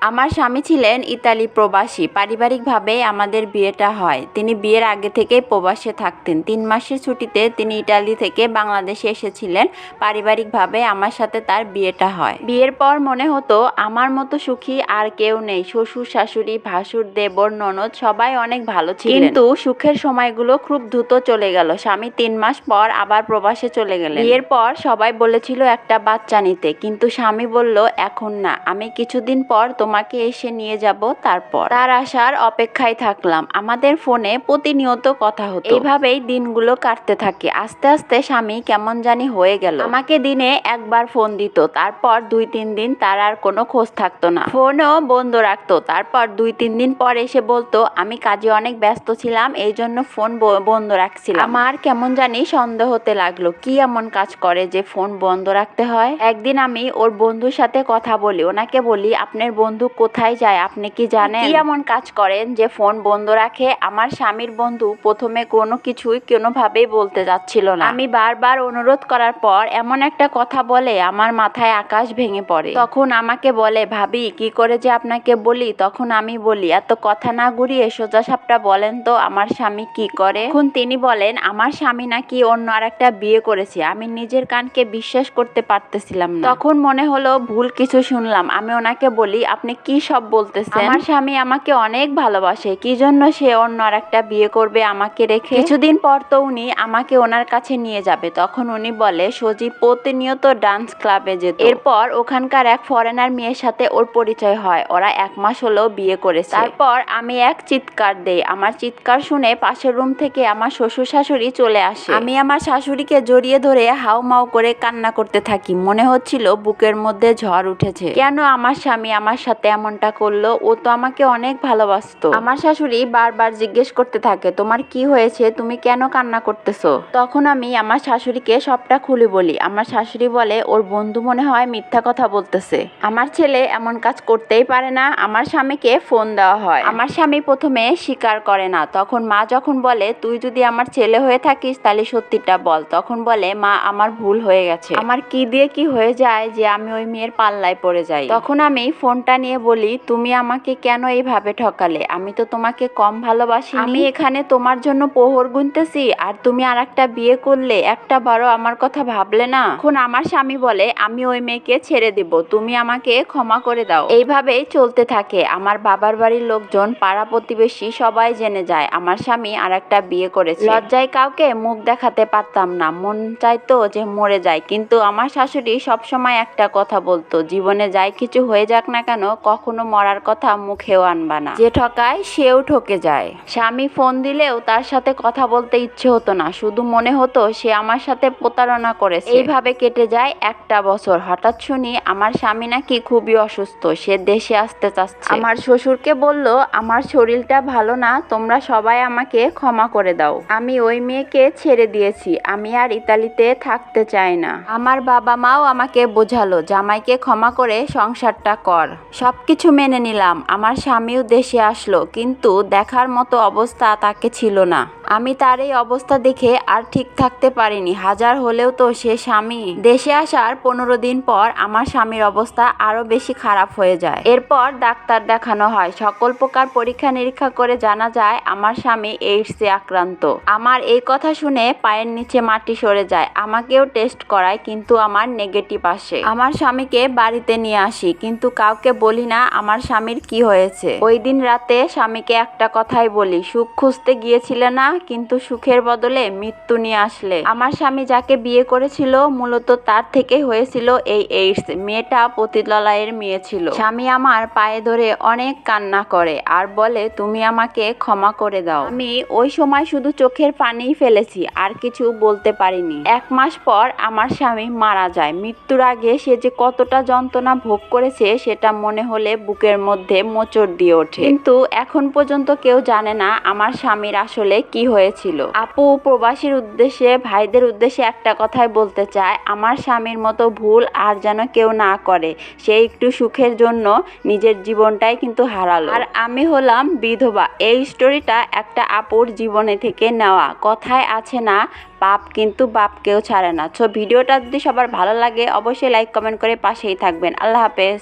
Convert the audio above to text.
আমার স্বামী ছিলেন ইতালি প্রবাসী। পারিবারিকভাবে আমাদের বিয়েটা হয়। তিনি বিয়ের আগে থেকেই প্রবাসে থাকতেন। তিন মাসের ছুটিতে তিনি ইতালি থেকে বাংলাদেশে এসেছিলেন। পারিবারিকভাবে আমার সাথে তার বিয়েটা হয়। বিয়ের পর মনে হতো, আমার মতো সুখী আর কেউ নেই। শ্বশুর, শাশুড়ি, ভাসুর, দেবর, ননদ সবাই অনেক ভালো ছিল কিন্তু সুখের সময়গুলো খুব দ্রুত চলে গেল। স্বামী তিন মাস পর আবার প্রবাসে চলে গেলেন। বিয়ের পর সবাই বলেছিল, একটা বাচ্চা নিতে। কিন্তু স্বামী বলল, এখন না। আমি কিছুদিন পর তোমাকে এসে নিয়ে যাব তারপর। তার আসার অপেক্ষায় থাকলাম। আমাদের ফোনে প্রতিনিয়ত কথা হতো। এইভাবেই দিনগুলো কাটতে থাকে। আস্তে আস্তে স্বামী কেমন জানি হয়ে গেল। আমাকে দিনে একবার ফোন দিত। তারপর দুই তিন দিন তার আর কোনো খোঁজ থাকতো না। ফোনও বন্ধ রাখতো। তারপর দুই তিন দিন পর এসে বলতো, আমি কাজে অনেক ব্যস্ত ছিলাম, এই জন্য ফোন বন্ধ রাখছিলাম। আমার কেমন জানি সন্দেহ হতে লাগল, কি এমন কাজ করে যে ফোন বন্ধ রাখতে হয়? একদিন আমি ওর বন্ধুর সাথে কথা বলি। ওনাকে বলি, আপনার বন্ধু কোথায় যায়? আপনি কি জানেন? কি এমন কাজ করেন যে ফোন বন্ধ রাখে? আমার স্বামীর বন্ধু প্রথমে কোনো কিছুই কোনোভাবেই বলতে যাচ্ছিল না। আমি বারবার অনুরোধ করার পর এমন একটা কথা বলে আমার মাথায় আকাশ ভেঙে পড়ে। তখন আমাকে বলে, ভাবি, কি করে যে আপনাকে বলি? তখন আমি বলি, এত কথা না ঘুরিয়ে সোজা সাপটা বলেন তো, আমার স্বামী কি করে? এখন তিনি বলেন, আমার স্বামী নাকি অন্য আর একটা বিয়ে করেছে। আমি নিজের কানকে বিশ্বাস করতে পারতেছিলাম না। তখন মনে হলো, ভুল কিছু শুনলাম। আমি ওনাকে বলি, আপনি কি সব বলতেছেন? আমার স্বামী আমাকে অনেক ভালোবাসে। কি জন্য সে অন্য আর একটা বিয়ে করবে আমাকে রেখে? কিছুদিন পর তো উনি আমাকে ওনার কাছে নিয়ে যাবে। তখন উনি বলে সজীব প্রতিনিয়ত ডান্স ক্লাবে যেত। এরপর ওখানকার এক ফরেনার মেয়ের সাথে ওর পরিচয় হয়। ওরা এক মাস হলো বিয়ে করেছে। তারপর আমি এক চিৎকার দেই। আমার চিৎকার শুনে পাশের রুম থেকে আমার শ্বশুর শাশুড়ি চলে আসে। আমি আমার শাশুড়িকে জড়িয়ে ধরে হাউ মাউ করে কান্না করতে থাকি। মনে হচ্ছিল বুকের মধ্যে ঝড় উঠেছে। কেন আমার স্বামী আমার সাথে এমনটা করল, ও তো আমাকে অনেক ভালোবাসতো। আমার শাশুড়ি বারবার জিজ্ঞেস করতে থাকে, তোমার কি হয়েছে? তুমি কেন কান্না করতেছো? তখন আমি আমার শাশুড়িকে সবটা খুলে বলি। আমার শাশুড়ি বলে, ওর বন্ধু মনে হয় মিথ্যা কথা বলতেছে। আমার ছেলে এমন কাজ করতেই পারে না, আমার স্বামীকে ফোন দেওয়া হয়। আমার স্বামী প্রথমে স্বীকার করে না। তখন মা যখন বলে, তুই যদি আমার ছেলে হয়ে থাকিস, তাহলে সত্যিটা বল। তখন বলে, মা, আমার ভুল হয়ে গেছে। আমার কি দিয়ে কি হয়ে যায় যে আমি ওই মেয়ের পাল্লায় পড়ে যাই? তখন আমি ফোনটা নিয়ে বলি, তুমি আমাকে কেন এইভাবে ঠকালে? আমি তো তোমাকে কম ভালোবাসি আমি এখানে তোমার জন্য পোহর গুনতেছি, আর তুমি আর একটা বিয়ে করলে একটা বারো আমার কথা ভাবলে না। এখন আমার স্বামী বলে, আমি ওই মেয়েকে ছেড়ে দিব, তুমি আমাকে ক্ষমা করে দাও। এইভাবেই চলতে থাকে। আমার বাবার বাড়ির লোকজন, পাড়া প্রতিবেশী সবাই জেনে যায়, আমার স্বামী আর একটা বিয়ে করেছে। লজ্জায় কাউকে মুখ দেখাতে পারতাম না, মন চাইতো যে মরে যায়। কিন্তু আমার শাশুড়ি সবসময় একটা কথা বলতো, জীবনে যাই কিছু হয়ে যাক না কেন কখনো মরার কথা মুখেও আনবা না। যে ঠকায় সেও ঠকে যায়। স্বামী ফোন দিলেও তার সাথে কথা বলতে ইচ্ছে হতো না। শুধু মনে হতো সে আমার সাথে প্রতারণা করেছে। এইভাবে কেটে যায় একটা বছর। হঠাৎ শুনি আমার স্বামী নাকি খুবই অসুস্থ। সে দেশে আসতে চাচ্ছে। আমার শ্বশুরকে বলল আমার শরীরটা ভালো না তোমরা সবাই আমাকে ক্ষমা করে দাও। আমি ওই মেয়েকে ছেড়ে দিয়েছি। আমি আর ইতালিতে থাকতে চাই না। আমার বাবা মাও আমাকে বোঝালো জামাইকে ক্ষমা করে সংসারটা কর। সবকিছু মেনে নিলাম। আমার স্বামীও দেশে আসলো, কিন্তু দেখার মতো অবস্থা তাকে ছিল না। আমি তার এই অবস্থা দেখে আর ঠিক থাকতে পারিনি। হাজার হলেও তো সে স্বামী। দেশে আসার পনেরো দিন পর আমার স্বামীর অবস্থা আরও বেশি খারাপ হয়ে যায়। এরপর ডাক্তার দেখানো হয়। সকল প্রকার পরীক্ষা নিরীক্ষা করে জানা যায়, আমার স্বামী এইডসে আক্রান্ত। আমার এই কথা শুনে পায়ের নিচে মাটি সরে যায়। আমাকেও টেস্ট করায়, কিন্তু আমার নেগেটিভ আসে। আমার স্বামীকে বাড়িতে নিয়ে আসি, কিন্তু কাউকে বলি না, আমার স্বামীর কি হয়েছে? ওই দিন রাতে স্বামীকে একটা কথাই বলি, সুখ খুঁজতে গিয়েছিলে না, কিন্তু সুখের বদলে মৃত্যু নিয়ে আসলে। আমার স্বামী যাকে বিয়ে করেছিল, মূলত তার থেকে হয়েছিল এই এইডস মেয়েটা পতিতলয়ের মেয়ে ছিল। স্বামী আমার পায়ে ধরে অনেক কান্না করে আর বলে, তুমি আমাকে ক্ষমা করে দাও। আমি ওই সময় শুধু চোখের পানিই ফেলেছি, আর কিছু বলতে পারিনি। এক মাস পর আমার স্বামী মারা যায়। মৃত্যুর আগে সে যে কতটা যন্ত্রণা ভোগ করেছে, সেটা মনে হলে বুকের মধ্যে মোচড় দিয়ে ওঠে। কিন্তু এখন পর্যন্ত কেউ জানে না আমার স্বামীর আসলে কি হয়েছিল। আপু প্রবাসীর উদ্দেশ্যে, ভাইদের উদ্দেশ্যে একটা কথাই বলতে চায়, আমার স্বামীর মতো ভুল আর যেন কেউ না করে। সে একটু সুখের জন্য নিজের জীবনটাই কিন্তু হারালো। আর আমি হলাম বিধবা। এই স্টোরিটা একটা আপুর জীবনে থেকে নেওয়া। কথায় আছে না পাপ কিন্তু বাপকেও ছাড়ে না। সো ভিডিওটা যদি সবার ভালো লাগে, অবশ্যই লাইক কমেন্ট করে পাশেই থাকবেন। আল্লাহ হাফেজ।